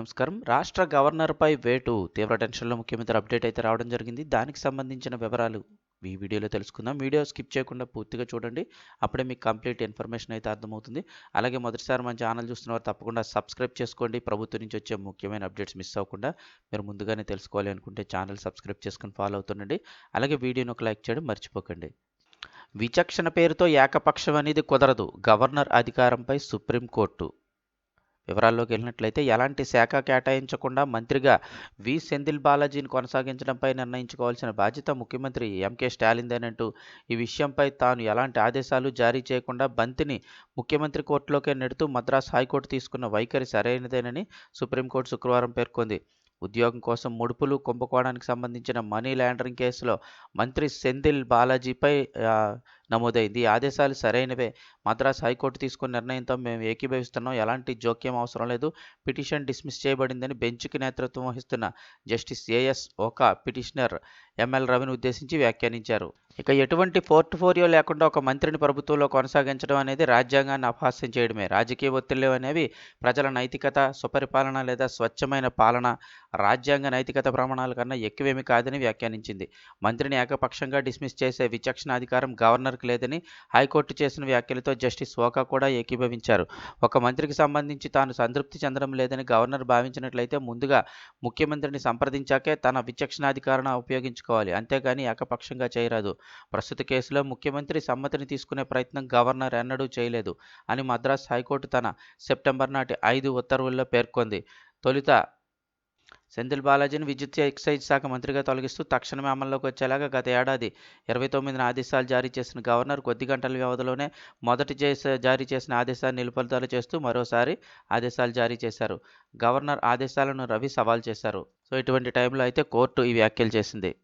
నమస్కారం. రాష్ట్ర గవర్నర్పై వేటు తీవ్ర టెన్షన్లో ముఖ్యమంత్రి అప్డేట్ అయితే రావడం జరిగింది. దానికి సంబంధించిన వివరాలు ఈ వీడియోలో తెలుసుకుందాం. వీడియో స్కిప్ చేయకుండా పూర్తిగా చూడండి. అప్పుడే మీకు కంప్లీట్ ఇన్ఫర్మేషన్ అయితే అర్థమవుతుంది. అలాగే మొదటిసారి మన ఛానల్ చూస్తున్నవారు తప్పకుండా సబ్స్క్రైబ్ చేసుకోండి. ప్రభుత్వం నుంచి వచ్చే ముఖ్యమైన అప్డేట్స్ మిస్ అవ్వకుండా మీరు ముందుగానే తెలుసుకోవాలి అనుకుంటే ఛానల్ సబ్స్క్రైబ్ చేసుకుని ఫాలో అవుతుండండి. అలాగే వీడియోని ఒక లైక్ చేయడం మర్చిపోకండి. విచక్షణ పేరుతో ఏకపక్షం అనేది కుదరదు. గవర్నర్ అధికారంపై సుప్రీంకోర్టు వివరాల్లోకి వెళ్ళినట్లయితే ఎలాంటి శాఖ కేటాయించకుండా మంత్రిగా వి. సెందిల్ బాలాజీని కొనసాగించడంపై నిర్ణయించుకోవాల్సిన బాధ్యత ముఖ్యమంత్రి ఎంకే స్టాలిన్దేనంటూ ఈ విషయంపై తాను ఎలాంటి ఆదేశాలు జారీ చేయకుండా బంతిని ముఖ్యమంత్రి కోర్టులోకే నెడుతూ మద్రాస్ హైకోర్టు తీసుకున్న వైఖరి సరైనదేనని సుప్రీంకోర్టు శుక్రవారం పేర్కొంది. ఉద్యోగం కోసం ముడుపులు కుంభకోణానికి సంబంధించిన మనీ లాండరింగ్ కేసులో మంత్రి సెందిల్ బాలాజీపై నమోదైంది. ఈ ఆదేశాలు సరైనవే. మద్రాస్ హైకోర్టు తీసుకున్న నిర్ణయంతో మేము ఏకీభవిస్తున్నాం. ఎలాంటి జోక్యం అవసరం లేదు. పిటిషన్ డిస్మిస్ చేయబడిందని బెంచ్కి నేతృత్వం వహిస్తున్న justice AS Oka petitioner ML రవిని ఉద్దేశించి వ్యాఖ్యానించారు. ఇక ఎటువంటి పోర్ట్ఫోలియో లేకుండా ఒక మంత్రిని ప్రభుత్వంలో కొనసాగించడం అనేది రాజ్యాంగాన్ని అపహాస్యం చేయడమే. రాజకీయ ఒత్తిళ్ళు అనేవి ప్రజల నైతికత సుపరిపాలన లేదా స్వచ్ఛమైన పాలన రాజ్యాంగ నైతికత ప్రమాణాల కన్నా ఎక్కువేమి కాదని వ్యాఖ్యానించింది. మంత్రిని ఏకపక్షంగా డిస్మిస్ చేసే విచక్షణ అధికారం గవర్నర్కి లేదని హైకోర్టు చేసిన వ్యాఖ్యలతో జస్టిస్ ఓకా కూడా ఏకీభవించారు. ఒక మంత్రికి సంబంధించి తాను సంతృప్తి చెందడం లేదని గవర్నర్ భావించినట్లయితే ముందుగా ముఖ్యమంత్రిని సంప్రదించాకే తన విచక్షణాధికారణ ఉపయోగించుకోవాలి. అంతేగాని ఏకపక్షంగా చేయరాదు. ప్రస్తుత కేసులో ముఖ్యమంత్రి సమ్మతిని తీసుకునే ప్రయత్నం గవర్నర్ ఎన్నడూ చేయలేదు అని మద్రాస్ హైకోర్టు తన సెప్టెంబర్ నాటి ఐదు ఉత్తర్వుల్లో పేర్కొంది. తొలుత సెంథిల్ బాలాజీని విద్యుత్ ఎక్సైజ్ శాఖ మంత్రిగా తొలగిస్తూ తక్షణమే అమల్లోకి వచ్చేలాగా గత ఏడాది ఇరవై తొమ్మిదిన ఆదేశాలు జారీ చేసిన గవర్నర్ కొద్ది గంటల వ్యవధిలోనే మొదటి చేసే జారీ చేసిన ఆదేశాన్ని నిలుపుదల చేస్తూ మరోసారి ఆదేశాలు జారీ చేశారు. గవర్నర్ ఆదేశాలను రవి సవాల్ చేశారు. సో ఇటువంటి టైంలో అయితే కోర్టు ఈ వ్యాఖ్యలు చేసింది.